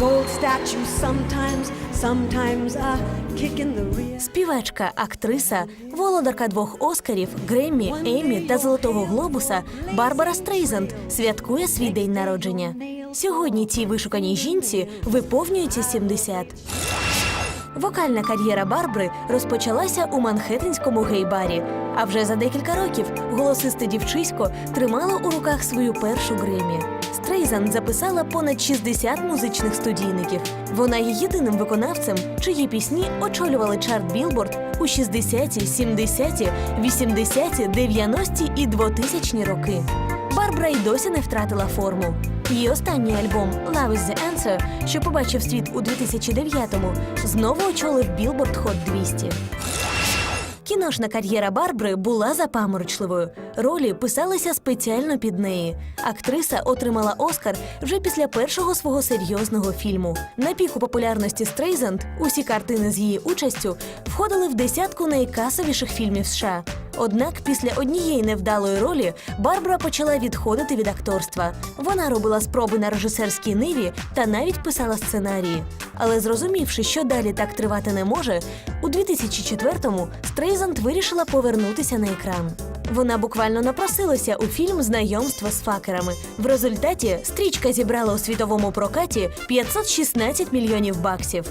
gold statue sometimes, sometimes a kick in the rear. Співачка, актриса, володарка двох Оскарів, Греммі, Еммі та Золотого Глобуса Барбара Стрейзанд святкує свій день народження. Сьогодні цій вишуканій жінці виповнюється 70. Вокальна кар'єра Барбари розпочалася у манхеттенському гей-барі. А вже за декілька років голосисте дівчисько тримало у руках свою першу Греммі. Стрейзанд записала понад 60 музичних студійників. Вона є єдиним виконавцем, чиї пісні очолювали чарт Білборд у 60-ті, 70-ті, 80-ті, 90-ті і 2000-ні роки. Барбара й досі не втратила форму. Її останній альбом «Love is the Answer», що побачив світ у 2009-му, знову очолив Billboard Hot 200. Кіношна кар'єра Барбри була запаморочливою. Ролі писалися спеціально під неї. Актриса отримала Оскар вже після першого свого серйозного фільму. На піку популярності Стрейзанд усі картини з її участю входили в десятку найкасовіших фільмів США. Однак після однієї невдалої ролі Барбара почала відходити від акторства. Вона робила спроби на режисерській ниві та навіть писала сценарії. Але зрозумівши, що далі так тривати не може, у 2004-му Стрейзанд вирішила повернутися на екран. Вона буквально напросилася у фільм Знайомство з факерами. В результаті стрічка зібрала у світовому прокаті 516 мільйонів баксів.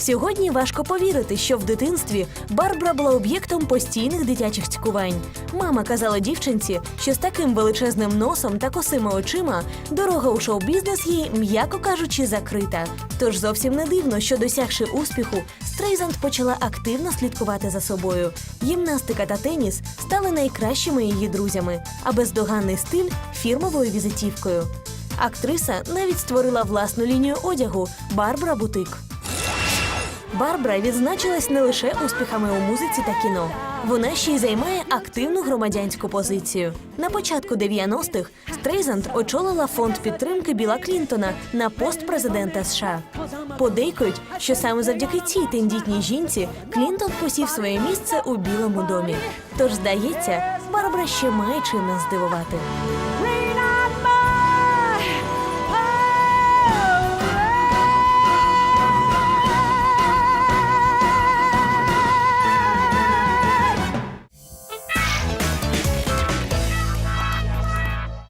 Сьогодні важко повірити, що в дитинстві Барбара була об'єктом постійних дитячих цькувань. Мама казала дівчинці, що з таким величезним носом та косими очима дорога у шоу-бізнес їй, м'яко кажучи, закрита. Тож зовсім не дивно, що досягши успіху, Стрейзанд почала активно слідкувати за собою. Гімнастика та теніс стали найкращими її друзями, а бездоганний стиль фірмовою візитівкою. Актриса навіть створила власну лінію одягу Барбара Бутик. Барбара відзначилась не лише успіхами у музиці та кіно. Вона ще й займає активну громадянську позицію. На початку 90-х Стрейзанд очолила фонд підтримки Біла Клінтона на пост президента США. Подейкують, що саме завдяки цій тендітній жінці Клінтон посів своє місце у Білому домі. Тож, здається, Барбара ще має чим нас здивувати.